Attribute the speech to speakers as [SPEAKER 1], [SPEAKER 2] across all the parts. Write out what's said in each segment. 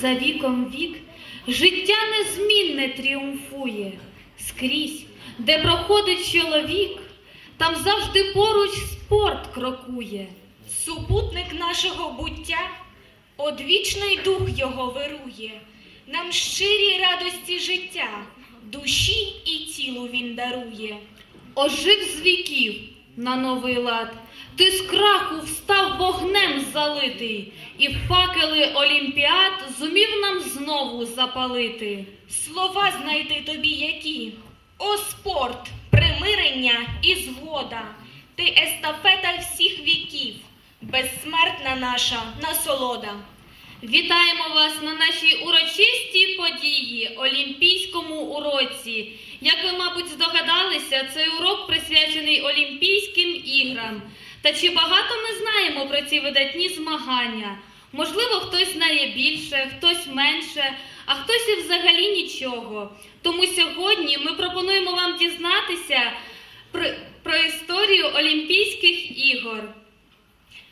[SPEAKER 1] за віком вік, життя незмінне тріумфує. Скрізь, де проходить чоловік, там завжди поруч спорт крокує.
[SPEAKER 2] Супутник нашого буття, одвічний дух його вирує, нам щирі радості життя, душі і тілу він дарує.
[SPEAKER 1] Ожив з віків на новий лад, ти з краху встав вогнем залитий, і факели олімпіад зумів нам знову запалити.
[SPEAKER 2] Слова знайти тобі які. О спорт, примирення і згода, ти естафета всіх віків, безсмертна наша насолода.
[SPEAKER 1] Вітаємо вас на нашій урочистій події Олімпійському уроці. Як ви, мабуть, здогадалися, цей урок присвячений Олімпійським іграм. Та чи багато ми знаємо про ці видатні змагання? Можливо, хтось знає більше, хтось менше, а хтось і взагалі нічого. Тому сьогодні ми пропонуємо вам дізнатися про, історію Олімпійських ігор.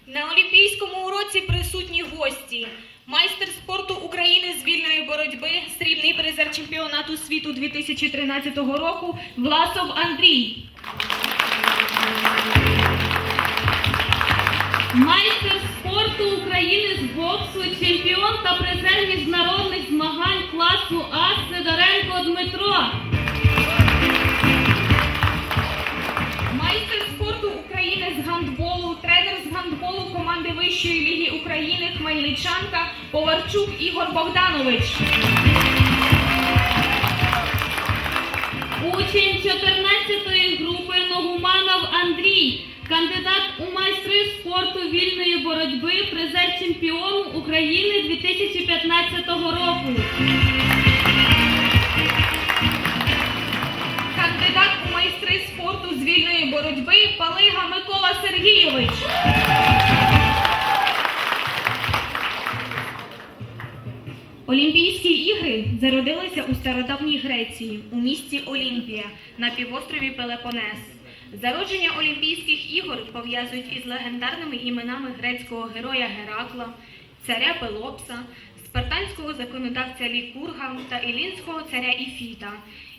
[SPEAKER 2] На Олімпійському уроці присутні гості. Майстер спорту України з вільної боротьби, срібний призер чемпіонату світу 2013 року Власов Андрій.
[SPEAKER 1] Майстер спорту України з боксу, чемпіон та призер міжнародних змагань класу А Сидоренко Дмитро.
[SPEAKER 2] Вищої ліги України Хмельничанка Поварчук Ігор Богданович.
[SPEAKER 1] Учень 14-ї групи Ногуманов Андрій, кандидат у майстри спорту вільної боротьби, призер чемпіону України 2015 року.
[SPEAKER 2] Кандидат у майстри спорту з вільної боротьби Палига Микола Сергійович. Олімпійські ігри зародилися у стародавній Греції, у місті Олімпія на півострові Пелепонес. Зародження Олімпійських ігор пов'язують із легендарними іменами грецького героя Геракла, царя Пелопса, спартанського законодавця Лікурга та ілінського царя Іфіта.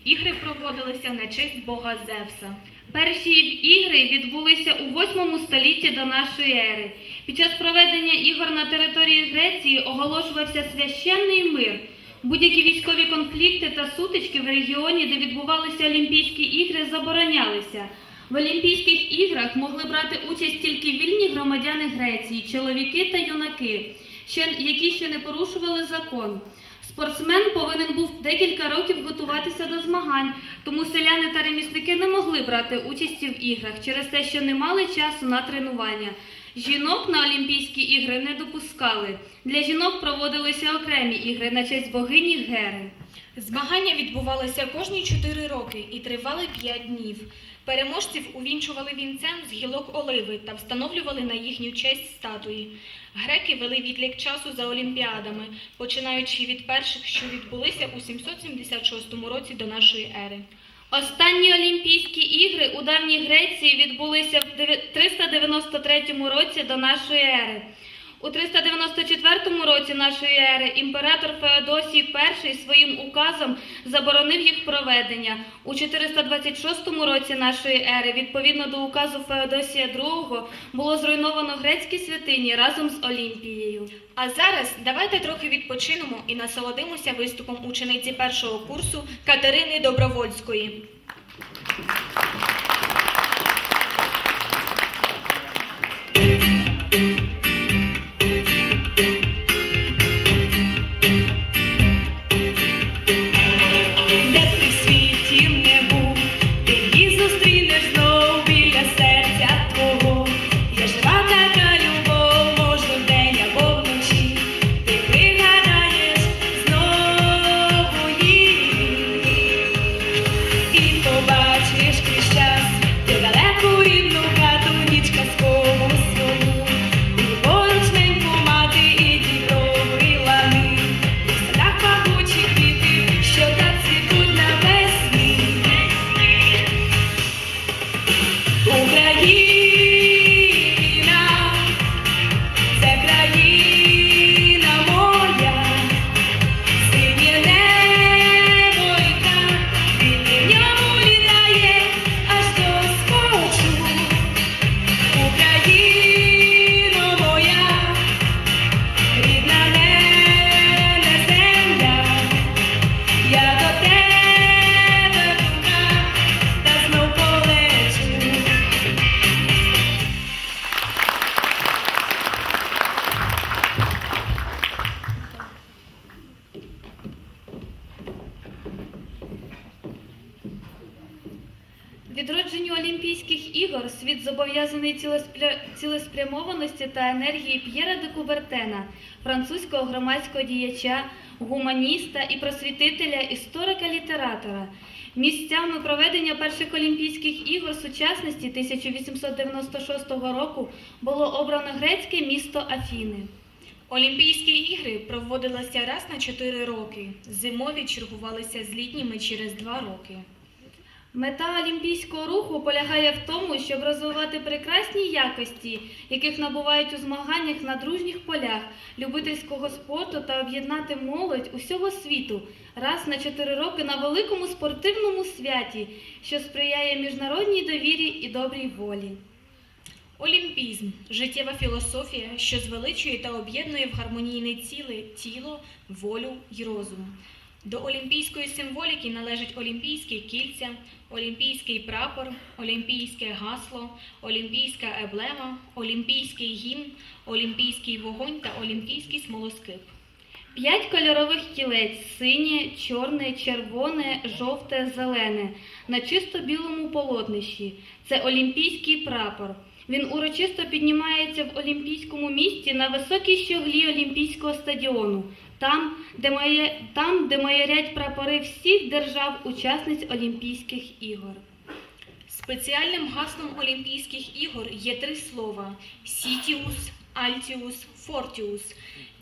[SPEAKER 2] Ігри проводилися на честь бога Зевса.
[SPEAKER 1] Перші ігри відбулися у 8 столітті до нашої ери. Під час проведення ігор на території Греції оголошувався священний мир. Будь-які військові конфлікти та сутички в регіоні, де відбувалися Олімпійські ігри, заборонялися. В Олімпійських іграх могли брати участь тільки вільні громадяни Греції, чоловіки та юнаки, які ще не порушували закон. Спортсмен повинен був декілька років готуватися до змагань, тому селяни та ремісники не могли брати участі в іграх через те, що не мали часу на тренування. Жінок на Олімпійські ігри не допускали. Для жінок проводилися окремі ігри на честь богині Гери.
[SPEAKER 2] Змагання відбувалися кожні 4 роки і тривали 5 днів. Переможців увінчували вінцем з гілок оливи та встановлювали на їхню честь статуї. Греки вели відлік часу за олімпіадами, починаючи від перших, що відбулися у 776 році до нашої ери.
[SPEAKER 1] Останні Олімпійські ігри у давній Греції відбулися в дев'я- 393 році до нашої ери. У 394 році нашої ери імператор Феодосій І своїм указом заборонив їх проведення. У 426 році нашої ери, відповідно до указу Феодосія II, було зруйновано грецькі святині разом з Олімпією.
[SPEAKER 2] А зараз давайте трохи відпочинемо і насолодимося виступом учениці першого курсу Катерини Добровольської.
[SPEAKER 1] Французького громадського діяча, гуманіста і просвітителя, історика, літератора. Місцями проведення перших Олімпійських ігор сучасності 1896 року було обрано грецьке місто Афіни.
[SPEAKER 2] Олімпійські ігри проводилися раз на 4 роки. Зимові чергувалися з літніми через 2 роки.
[SPEAKER 1] Мета олімпійського руху полягає в тому, щоб розвивати прекрасні якості, яких набувають у змаганнях на дружніх полях любительського спорту та об'єднати молодь усього світу раз на чотири роки на великому спортивному святі, що сприяє міжнародній довірі і добрій волі.
[SPEAKER 2] Олімпізм життєва філософія, що звеличує та об'єднує в гармонійне ціле тіло, волю й розум. До олімпійської символіки належать олімпійські кільця, олімпійський прапор, олімпійське гасло, олімпійська еблема, олімпійський гімн, олімпійський вогонь та олімпійський смолоскип.
[SPEAKER 1] П'ять кольорових кілець синє, чорне, червоне, жовте, зелене на чисто білому полотнищі. Це олімпійський прапор. Він урочисто піднімається в олімпійському місті на високій щоглі Олімпійського стадіону, там, де має, там, де майорять прапори всіх держав-учасниць Олімпійських ігор.
[SPEAKER 2] Спеціальним гаслом Олімпійських ігор є три слова: Сітіус, Альтіус, Фортіус.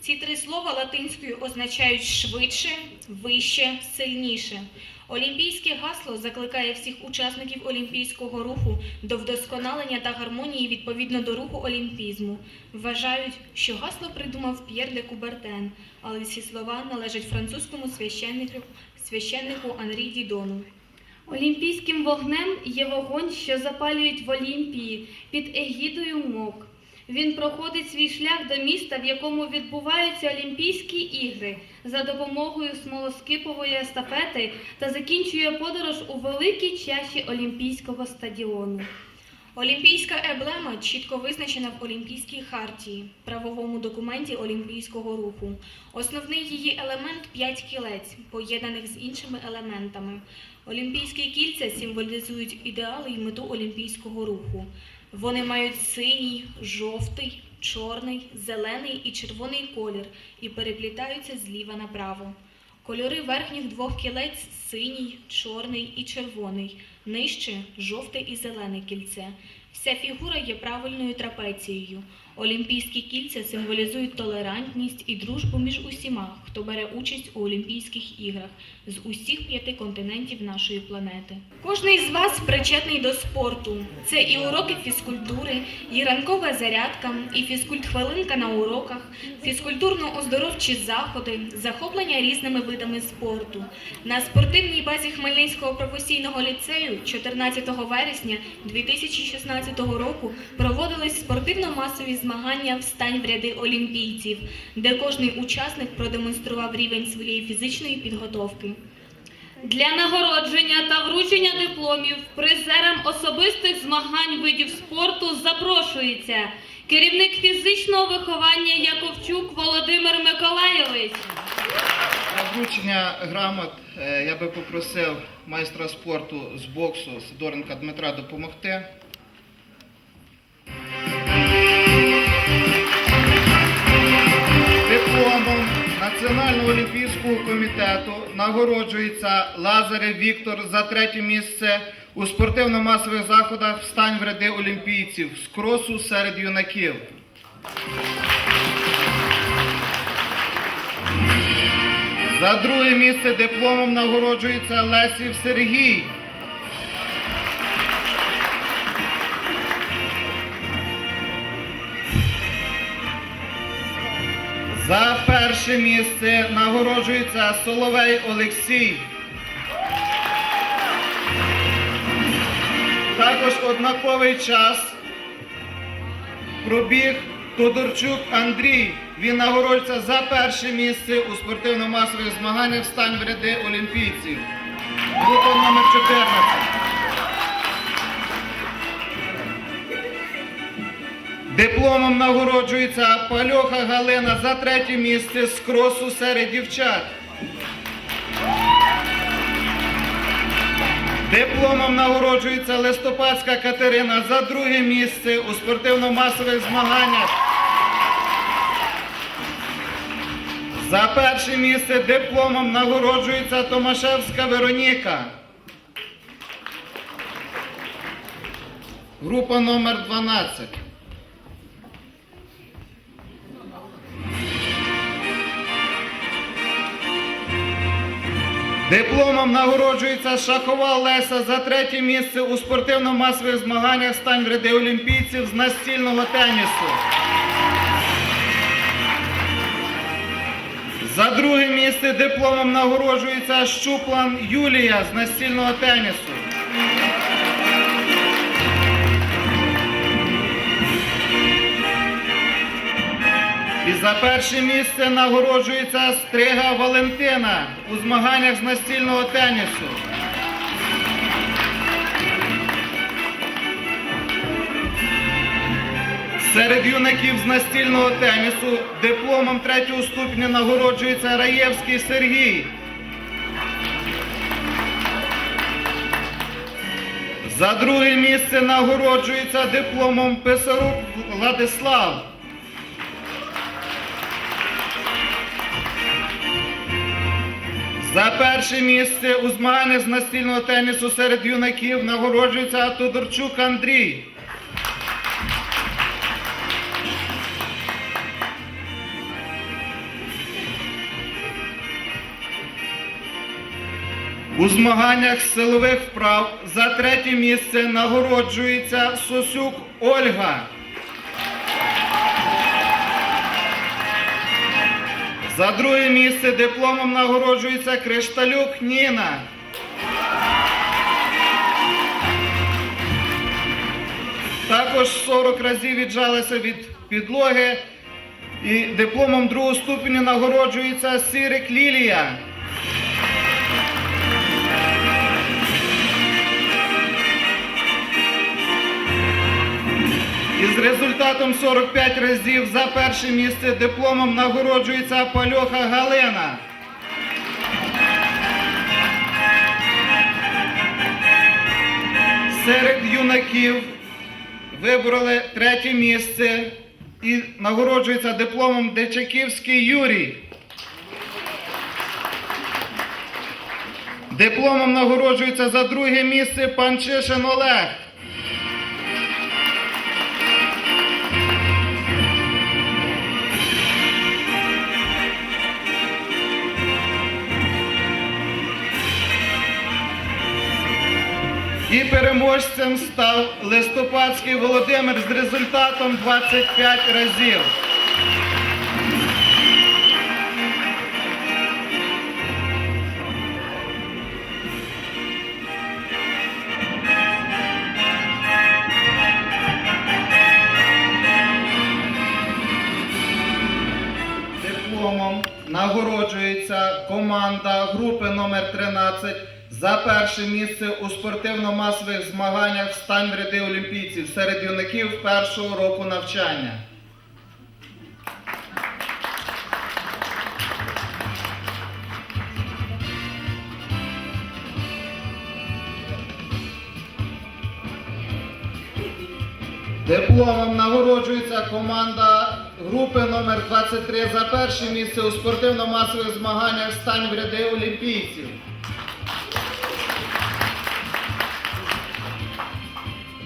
[SPEAKER 2] Ці три слова латинською означають швидше, вище, сильніше. Олімпійське гасло закликає всіх учасників олімпійського руху до вдосконалення та гармонії відповідно до руху олімпізму. Вважають, що гасло придумав П'єр де Кубертен, але ці слова належать французькому священнику, священнику Анрі Дідону.
[SPEAKER 1] Олімпійським вогнем є вогонь, що запалюють в Олімпії під егідою МОК. Він проходить свій шлях до міста, в якому відбуваються Олімпійські ігри за допомогою смолоскипової естафети та закінчує подорож у великій чаші Олімпійського стадіону.
[SPEAKER 2] Олімпійська еблема чітко визначена в Олімпійській хартії, правовому документі олімпійського руху. Основний її елемент п'ять кілець, поєднаних з іншими елементами. Олімпійські кільця символізують ідеали і мету олімпійського руху. Вони мають синій, жовтий, чорний, зелений і червоний колір і переплітаються зліва направо. Кольори верхніх двох кілець синій, чорний і червоний, нижче жовте і зелене кільце. Вся фігура є правильною трапецією. Олімпійські кільця символізують толерантність і дружбу між усіма, хто бере участь у Олімпійських іграх з усіх п'яти континентів нашої планети. Кожний з вас причетний до спорту. Це і уроки фізкультури, і ранкова зарядка, і фізкульт-хвилинка на уроках, фізкультурно-оздоровчі заходи, захоплення різними видами спорту. На спортивній базі Хмельницького професійного ліцею 14 вересня 2016 року проводились спортивно-масові змагання «Встань в ряди олімпійців, де кожний учасник продемонстрував рівень своєї фізичної підготовки.
[SPEAKER 1] Для нагородження та вручення дипломів призерам особистих змагань видів спорту запрошується керівник фізичного виховання Яковчук Володимир Миколайович.
[SPEAKER 3] На вручення грамот е, я би попросив майстра спорту з боксу Сидоренка Дмитра допомогти. Національного олімпійського комітету нагороджується Лазарев Віктор за третє місце у спортивно-масових заходах «Встань в ряди олімпійців» з кросу серед юнаків. За друге місце дипломом нагороджується Лесів Сергій. За перше місце нагороджується Соловей Олексій. Також однаковий час пробіг Тодорчук Андрій. Він нагороджується за перше місце у спортивно-масових змаганнях «Встань в ряди олімпійців. Група номер 14. Дипломом нагороджується Пальоха Галина за третє місце з кросу серед дівчат. Дипломом нагороджується Листопадська Катерина за друге місце у спортивно-масових змаганнях. За перше місце дипломом нагороджується Томашевська Вероніка. Група номер 12. Дипломом нагороджується Шахова Леся за третє місце у спортивно-масових змаганнях стань ряди олімпійців з настільного тенісу. За друге місце дипломом нагороджується Щуплан Юлія з настільного тенісу. За перше місце нагороджується Стрига Валентина у змаганнях з настільного тенісу. Серед юнаків з настільного тенісу дипломом третього ступеня нагороджується Раєвський Сергій. За друге місце нагороджується дипломом Писарук Владислав. За перше місце у змаганнях з настільного тенісу серед юнаків нагороджується Тодорчук Андрій. У змаганнях силових вправ за третє місце нагороджується Сосюк Ольга. За друге місце дипломом нагороджується Кришталюк Ніна. Також 40 разів віджалася від підлоги. І дипломом другого ступеня нагороджується Сірик Лілія. І з результатом 45 разів за перше місце дипломом нагороджується Пальоха Галина. Серед юнаків вибрали третє місце і нагороджується дипломом Дечаківський Юрій. Дипломом нагороджується за друге місце Панчишин Олег. І переможцем став Листопадський Володимир з результатом 25 разів. Дипломом нагороджується команда групи номер 13 за перше місце у спортивно-масових змаганнях «Встань в ряди олімпійців серед юнаків першого року навчання. Дипломом нагороджується команда групи номер 23 за перше місце у спортивно-масових змаганнях «Стань в ряди олімпійців.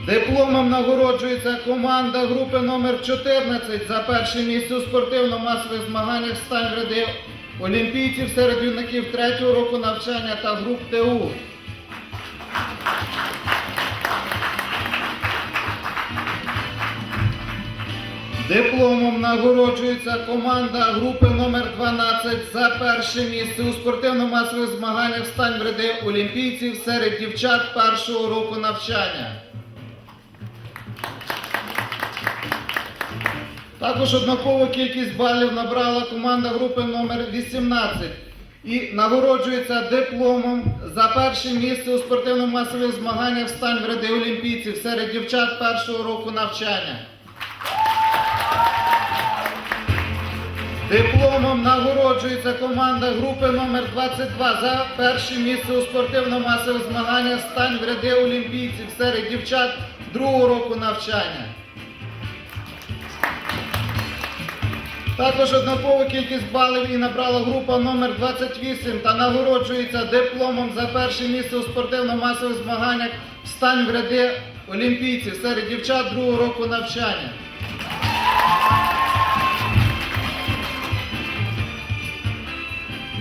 [SPEAKER 3] Дипломом нагороджується команда групи номер 14 за перше місце у спортивно-масових змаганнях «Стань ряди олімпійців серед юнаків третього року навчання та груп ТУ. Дипломом нагороджується команда групи номер 12 за перше місце у спортивно-масових змаганнях «Стань ряди олімпійців серед дівчат першого року навчання. Також однакову кількість балів набрала команда групи номер 18 і нагороджується дипломом за перше місце у спортивно-масових змаганнях «Стань в ряди олімпійців серед дівчат першого року навчання. Дипломом нагороджується команда групи номер 22 за перше місце у спортивно-масових змаганнях стань в ряди олімпійців серед дівчат другого року навчання. Також однакову кількість балів і набрала група номер 28 та нагороджується дипломом за перше місце у спортивно-масових змаганнях стань в ряди олімпійців серед дівчат другого року навчання.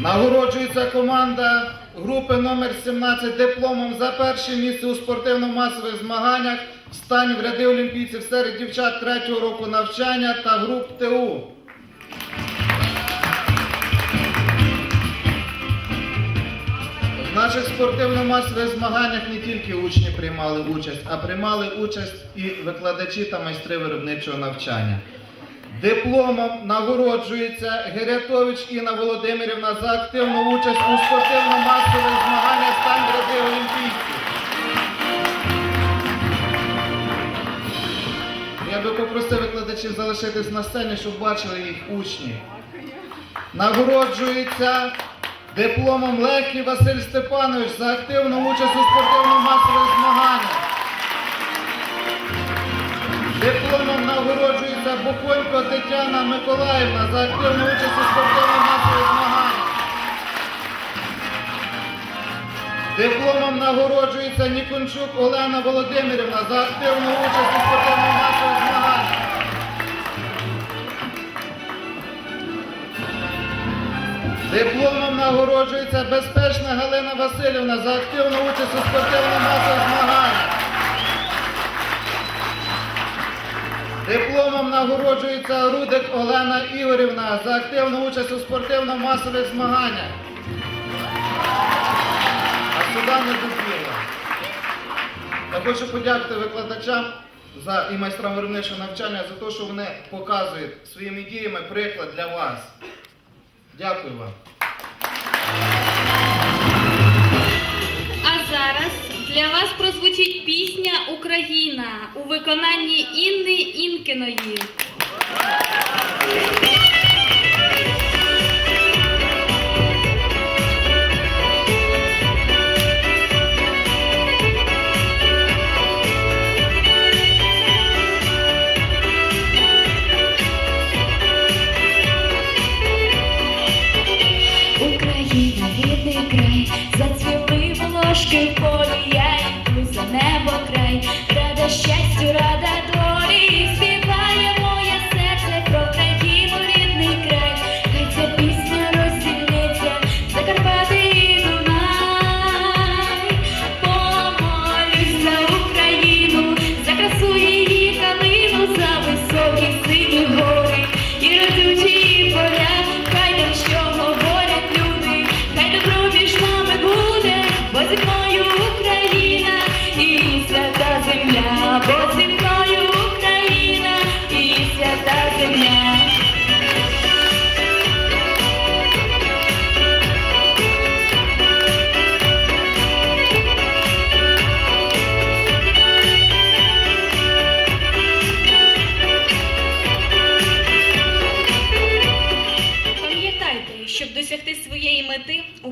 [SPEAKER 3] Нагороджується команда групи номер 17 дипломом за перше місце у спортивно-масових змаганнях стань в ряди олімпійців серед дівчат третього року навчання та груп ТУ. Наших спортивно-масових змаганнях не тільки учні приймали участь, а приймали участь і викладачі та майстри виробничого навчання. Дипломом нагороджується Герятович Інна Володимирівна за активну участь у спортивно-масових змаганнях в ряди. Я би попросив викладачів залишитись на сцені, щоб бачили їх учні. Нагороджується дипломом Лехій Василь Степанович за активну участь у спортивно-масових змаганнях. Дипломом нагороджується Бухонько Тетяна Миколаївна за активну участь у спортивно-масових змаганнях. Дипломом нагороджується Нікончук Олена Володимирівна за активну участь у спортивно-масових змаганнях. Дипломом нагороджується безпечна Галина Васильівна за активну участь у спортивно-масових змаганнях. Дипломом нагороджується Рудик Олена Ігорівна за активну участь у спортивно-масових змаганнях. А сюди не дозвіла. Я хочу подякувати викладачам за і майстрам виробничого навчання за те, що вони показують своїми діями приклад для вас. Дякую вам.
[SPEAKER 1] А зараз для вас прозвучить пісня Україна у виконанні Інни Інкиної.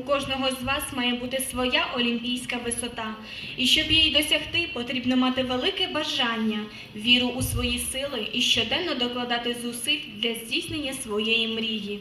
[SPEAKER 2] Кожного з вас має бути своя олімпійська висота. І щоб її досягти, потрібно мати велике бажання, віру у свої сили і щоденно докладати зусиль для здійснення своєї мрії.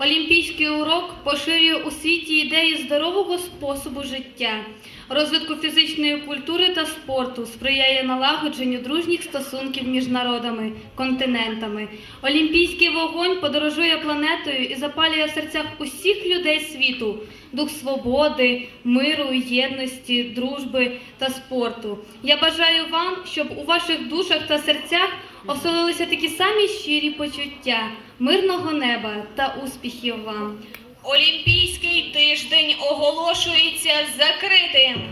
[SPEAKER 1] Олімпійський урок поширює у світі ідеї здорового способу життя, розвитку фізичної культури та спорту, сприяє налагодженню дружніх стосунків між народами, континентами. Олімпійський вогонь подорожує планетою і запалює в серцях усіх людей світу дух свободи, миру, єдності, дружби та спорту. Я бажаю вам, щоб у ваших душах та серцях оселилися такі самі щирі почуття, мирного неба та успіхів вам.
[SPEAKER 2] Олімпійський тиждень оголошується закритим.